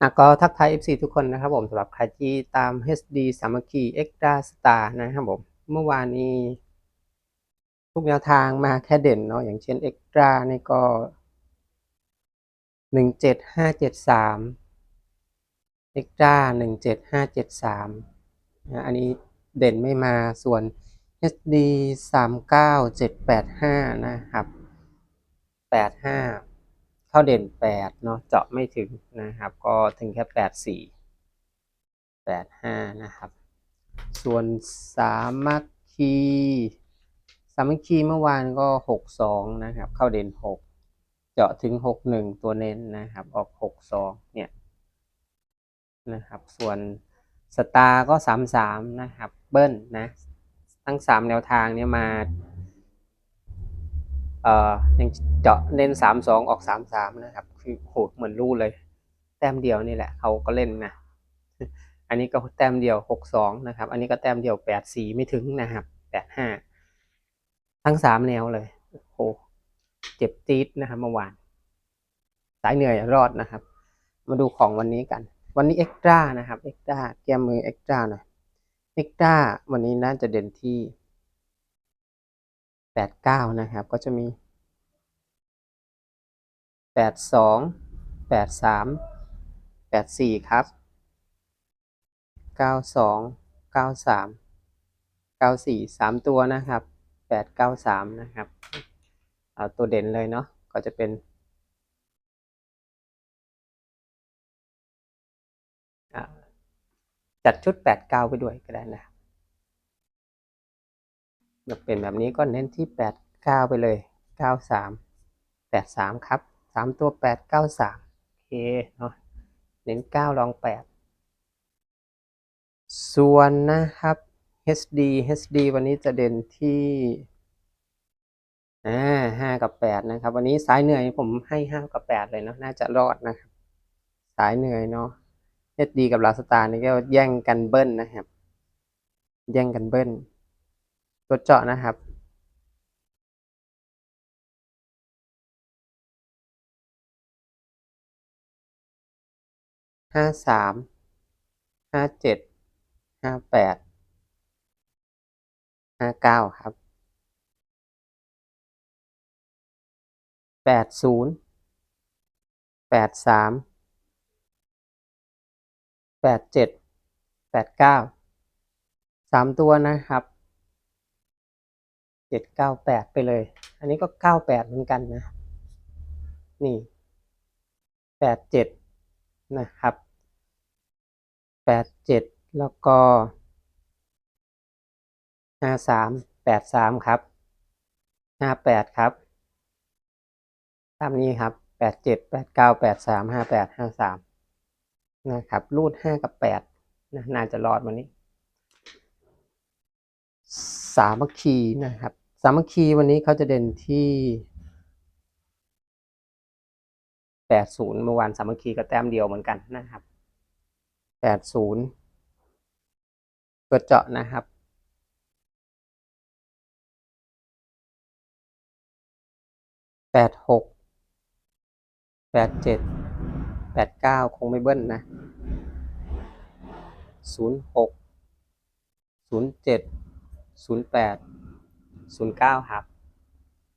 อะก็ทักทาย FC ทุกคนนะครับผมสำหรับใครที่ตาม HD สามัคคี Extra Star นะครับผม เมื่อวานนี้ ทุกแนวทางมาแค่เด่นเนาะอย่างเช่น Extra นี่ก็หนึ่งเจ็ดห้าเจ็ดสาม Extra หนึ่งเจ็ดห้าเจ็ดสามนะอันนี้เด่นไม่มาส่วน HD สามเก้าเจ็ดแปดห้านะครับแปดห้า เข้าเด่นแปดเนาะเจาะไม่ถึงนะครับ ก็ถึงแค่แปดสี่แปดห้านะครับ ส่วนสามัคคีสามัคคีเมื่อวานก็หกสองนะครับ เข้าเด่นหกเจาะถึงหกหนึ่งตัวเน้นนะครับ ออกหกสองเนี่ยนะครับ ส่วนสตาร์ก็สามสามนะครับ เบิ้ลนะ ทั้งสามแนวทางเนี่ยมา เอ่อยังเจาะเน้นสามสองออกสามสามนะครับ คือโหเหมือนรู้เลย แต้มเดียวนี่แหละเขาก็เล่นนะ อันนี้ก็แต้มเดียวหกสองนะครับ อันนี้ก็แต้มเดียวแปดสี่ไม่ถึงนะครับแปดห้าทั้งสามแนวเลยโหเจ็บจี๊ดนะครับเมื่อวาน สายเหนื่อยรอดนะครับ มาดูของวันนี้กัน วันนี้เอ็กตร้านะครับเอ็กตร้าแก้มือเอ็กตร้าหน่อยเอ็กตร้าวันนี้น่าจะเด่นที่แปดเก้านะครับ ก็จะมี แปดสองแปดสามแปดสี่ครับเก้าสองเก้าสามเก้าสี่สามตัวนะครับแปดเก้าสามนะครับ เอาตัวเด่นเลยเนาะก็จะเป็นจัดชุดแปดเก้าไปด้วยก็ได้นะครับจะเป็นแบบนี้ก็เน้นที่แปดเก้าไปเลยเก้าสามแปดสามครับ สามตัวแปดเก้าสามเคเนาะเน้นเก้าลองแปดส่วนนะครับ HD HD วันนี้จะเด่นที่อ่าห้ากับแปดนะครับ วันนี้สายเหนื่อยผมให้ห้ากับแปดเลยเนาะน่าจะรอดนะครับ สายเหนื่อยเนาะ HD กับลาสตาร์นี่ก็แย่งกันเบิ้ลนะครับ แย่งกันเบิ้ลตัวเจาะนะครับ ห้าสามห้าเจ็ดห้าแปดห้าเก้าครับแปดศูนย์แปดสามแปดเจ็ดแปดเก้าสามตัวนะครับเจ็ดเก้าแปดไปเลย อันนี้ก็เก้าแปดเหมือนกันนะ นี่แปดเจ็ดนะครับ แปดเจ็ดแล้วก็ห้าสามแปดสามครับห้าแปดครับตามนี้ครับแปดเจ็ดแปดเก้าแปดสามห้าแปดห้าสามนะครับ รูดห้ากับแปดนะน่าจะรอดวันนี้ สามัคคีนะครับ สามัคคีวันนี้เขาจะเด่นที่แปดศูนย์เมื่อวานสามัคคีก็แต้มเดียวเหมือนกันนะครับ แปดศูนย์ตัวเจาะนะครับ แปดหก แปดเจ็ด แปดเก้าคงไม่เบิ้ลนะ ศูนย์หก ศูนย์เจ็ด ศูนย์แปด ศูนย์เก้าครับ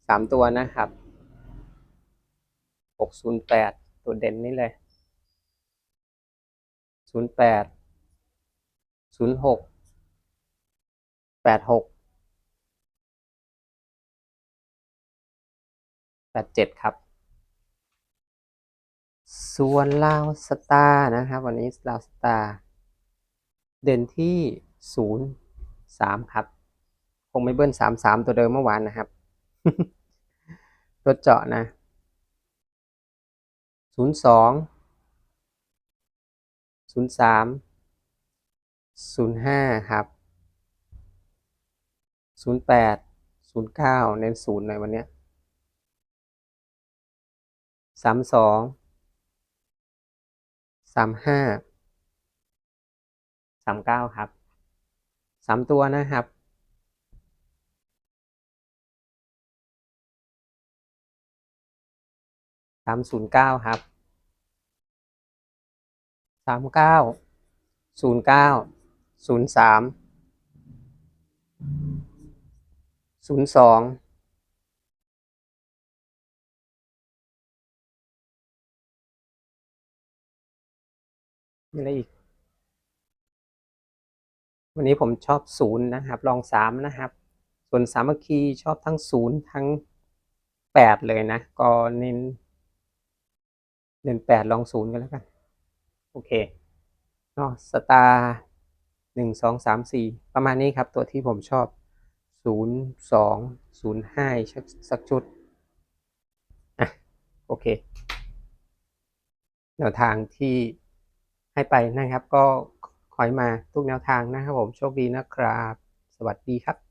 สามตัวนะครับ หกศูนย์แปดตัวเด่นนี่เลย ศูนย์แปดศูนย์หกแปดหกแปดเจ็ดครับ ส่วนลาวสตาร์นะครับ วันนี้ลาวสตาร์เด่นที่ศูนย์สามครับ คงไม่เบิ้ลสามสามตัวเดิมเมื่อวานนะครับ ตัวเจาะนะศูนย์สอง ศูนย์สามศูนย์ห้าครับศูนย์แปดศูนย์เก้าเน้นศูนย์หน่อยวันเนี้ยสามสองสามห้าสามเก้าครับสามตัวนะครับสามศูนย์เก้าครับามเก้าศูนย์เก้าศูนย์สามศูนย์สองมีอะไรอีก วันนี้ผมชอบศูนย์นะครับ ลองสามนะครับ ส่วนสามัคคีชอบทั้งศูนย์ทั้งแปดเลยนะ ก็เน้นเน้นแปดลองศูนย์กันแล้วกัน โอเคเนาะสตาร์หนึ่งสองสามสี่ประมาณนี้ครับ ตัวที่ผมชอบศูนย์สองศูนย์ห้าสักสักชุด อะ โอเค แนวทางที่ให้ไปนะครับ ก็คอยมาทุกแนวทางนะครับผมโชคดีนะครับ สวัสดีครับ